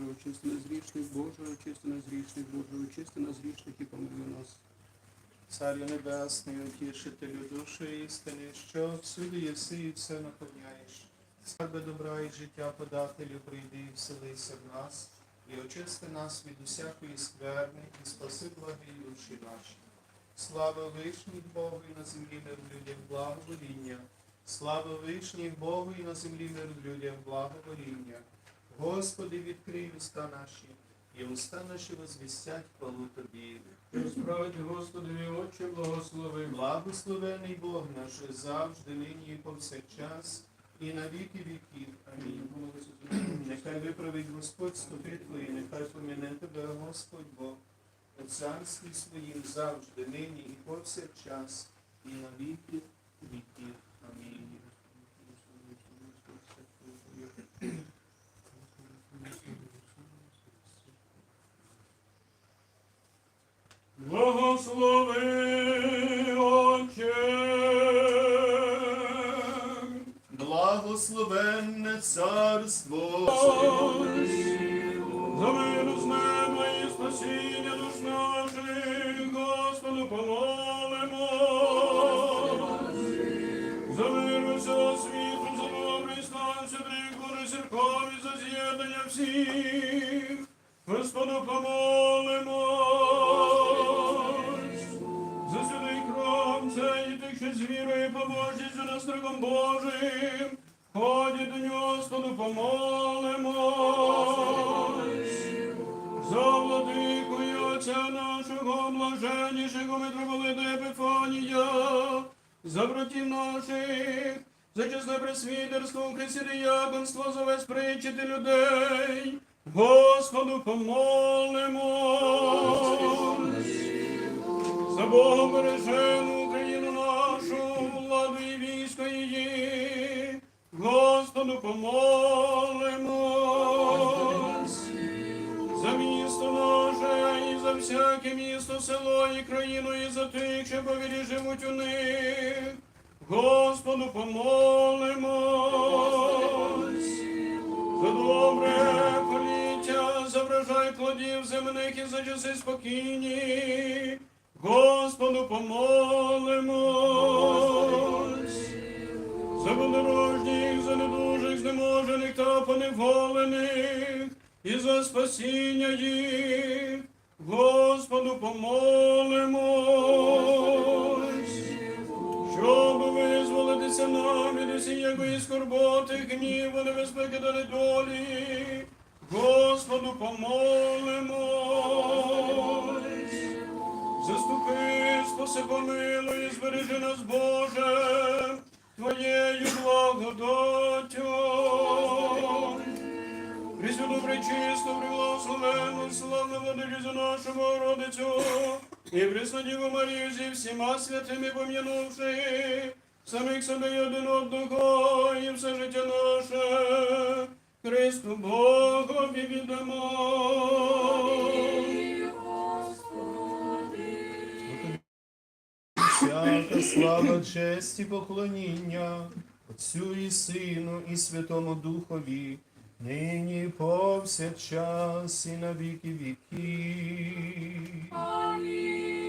Боже, очисти нас грішних, Боже, очисти нас грішних, Боже, очисти нас грішних і помилуй нас. Царю Небесний, утішителю душі істини, що всюди єси і все наповняєш. Скарби добра і життя подателю, прийди і вселися в нас, і очисти нас від усякої скверни, і спаси благі душі наші. Слава вишній Богу і на землі мир людям благовоління. Слава вишній Богу і на землі мир людям благовоління. Господи, відкрий уста наші, і уста наші возвістять хвалу Тобі. Розправити Господові очі, благослови. Благословений Бог наш завжди, нині і повсякчас, і на віки віків. Амінь. Нехай виправить Господь ступи твої, нехай поміне тебе Господь Бог, у царстві своїм завжди, нині і повсякчас, і на віки усього світу, за добрий стан святих гори церкові, за з'єднання всіх, Господу помолимо. За святий храм цей тих, що з вірою і побожністю над Божим, ходять до нього, Господу помолимо. За владику отця нашого блаженнішого митрополита Епифанія, за братів наших, за чесне пресвітерство Христі за весь причити людей, Господу помолимо. За Богом бережену Україну нашу, владу і військо її, Господу помолимо. За місто наше і за всяке місто, село і країну, і за тих, що повірі живуть у них. Господу помолимо. За добре поліття, за врожай плодів земних і за часи спокійні. Господу помолимо. За подорожніх, за недужих, знеможених та поневолених, і за спасіння їх, Господу помолимось, щоб визволитися нам від усієї скорботи, гніву, небезпеки та недолі, Господу помолимось. Заступи, спаси, помилуй, збережи нас, Боже, Твоєю благодаттю. Пресвяту, пречисту, приблагословенну, славну владичицю нашу Богородицю, і пресну Діву Марію зі всіма святими пом'янувши, самих себе і один одного, і все життя наше, Христу Богові віддамо. Всяка слава, честь і поклоніння Отцю і Сину, і Святому Духові, нині повсякчас, і на віки віки. Амінь.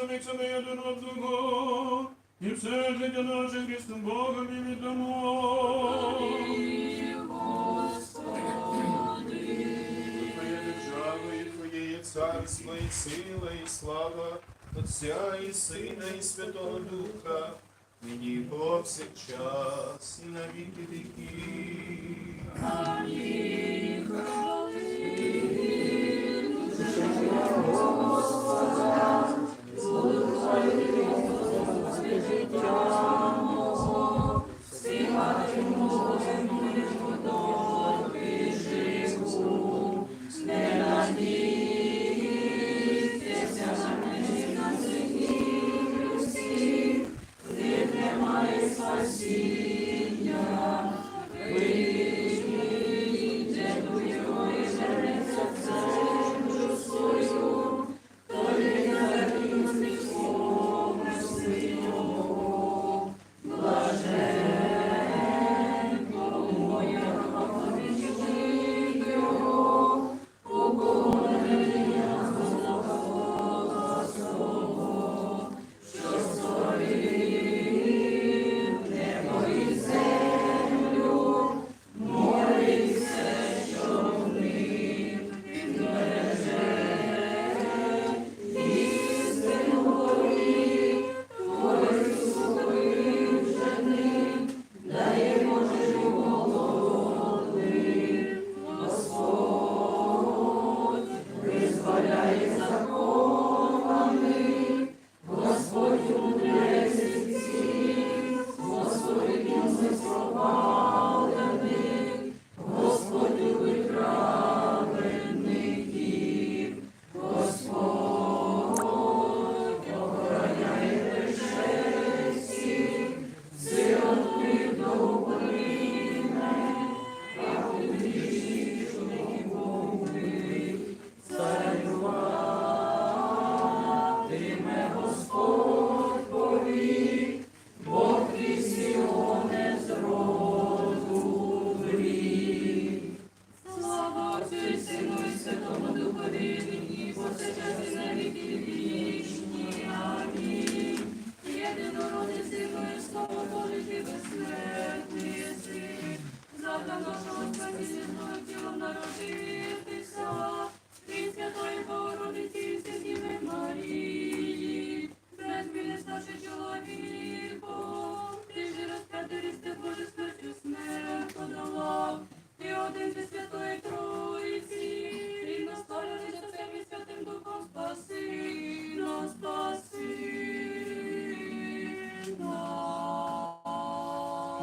Самих себе один одного, і все життя наше Христом Богом і віддамо. Твоя держава і Твоє царство, і сила, і слава Отця і Сина, і Святого Духа, нині і повсякчас, і на віки віків. Слава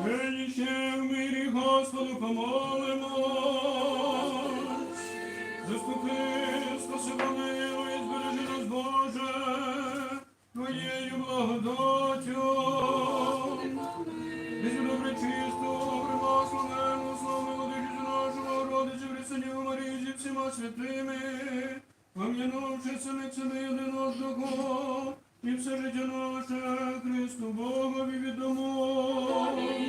Нині в мирі Господу помолимо. Заступи, спаси помилуй, збережи нас, Боже, Твоєю благодаттю. Візьми добре чисто, примасловену, славну владичицю нашого, родичі Христиню Марію зі всіма святими, пом'янувши самих себе один одного, і все життя наше Христу Богові віддамо.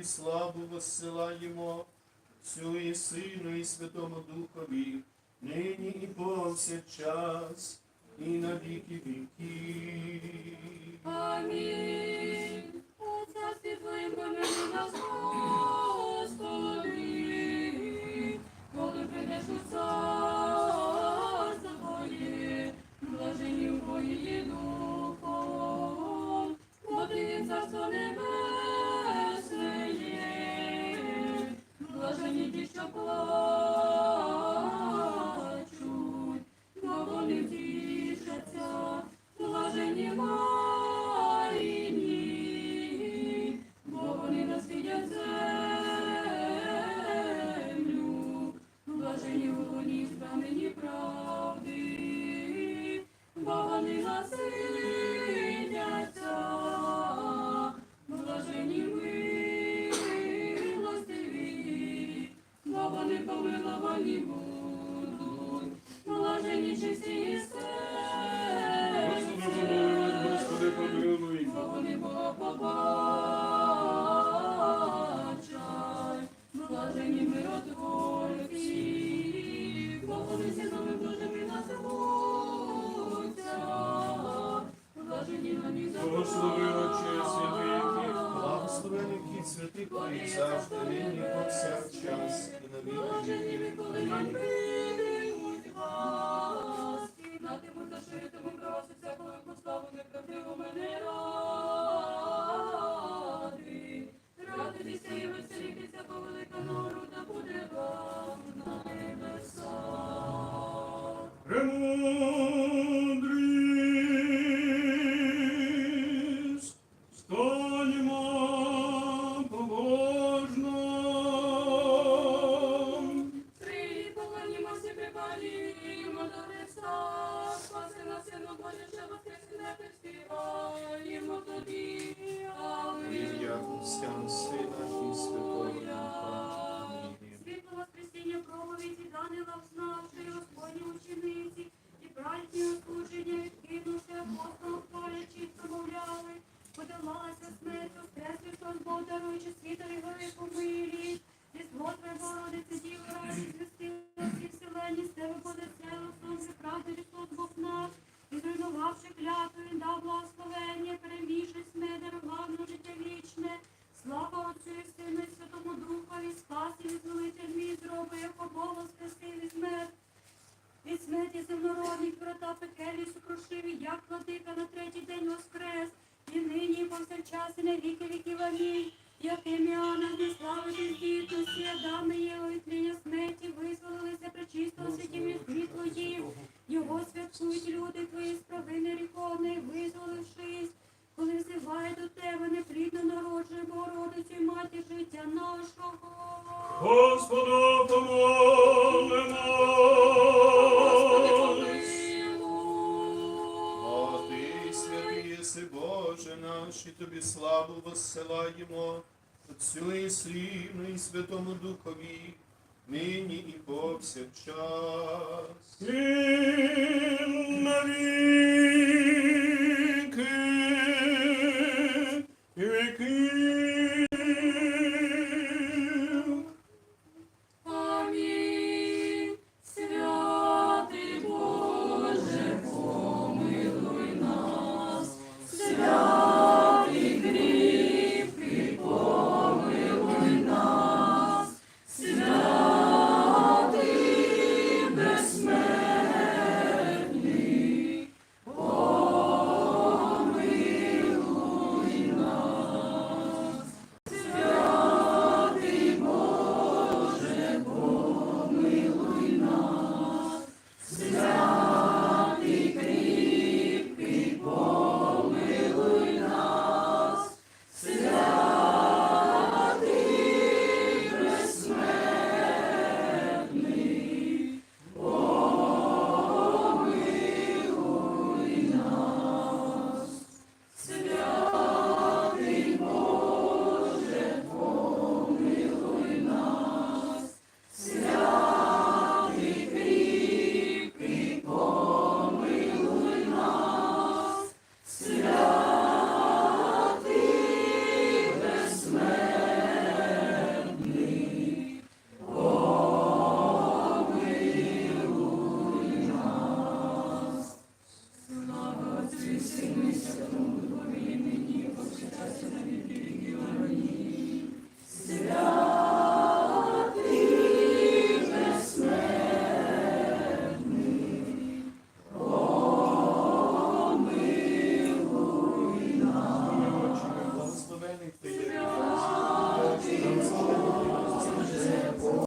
Тобі славу воссилаємо, Отцю і Сину, і Святому Духові, нині і повсякчас, і на віки віків. Амінь. У царстві коли прийдеш блажені в блажені ті, благослови очі святий, благословен, які святий твої завжди, нині повсякчас і на віки. Нас, і на тим, що житиму, проситься, коли поставу неправдиву мене. Подолалася смертю, Христос Бог, даруючи світові велику милість. Різдво Твоє, Богородице, діло раді звістила всі вселенні, з тебе буде село, сонце, правди Христос Бог наш, і зруйнувавши клятву, амінь. Яким Іоанна не славити здітності, Адами Єва від тління смерті, визволилися причистого святім і твоїм. Його святкують люди твої з провини ріховної, визволившись. Коли взиває до тебе, неплідно народжує Богородицю і матір життя нашого. Господу помолимо. єси, Боже наш, і тобі славу воссилаємо, Отцю і Слівну, і Святому Духові, нині і повсякчас. навіки, віки.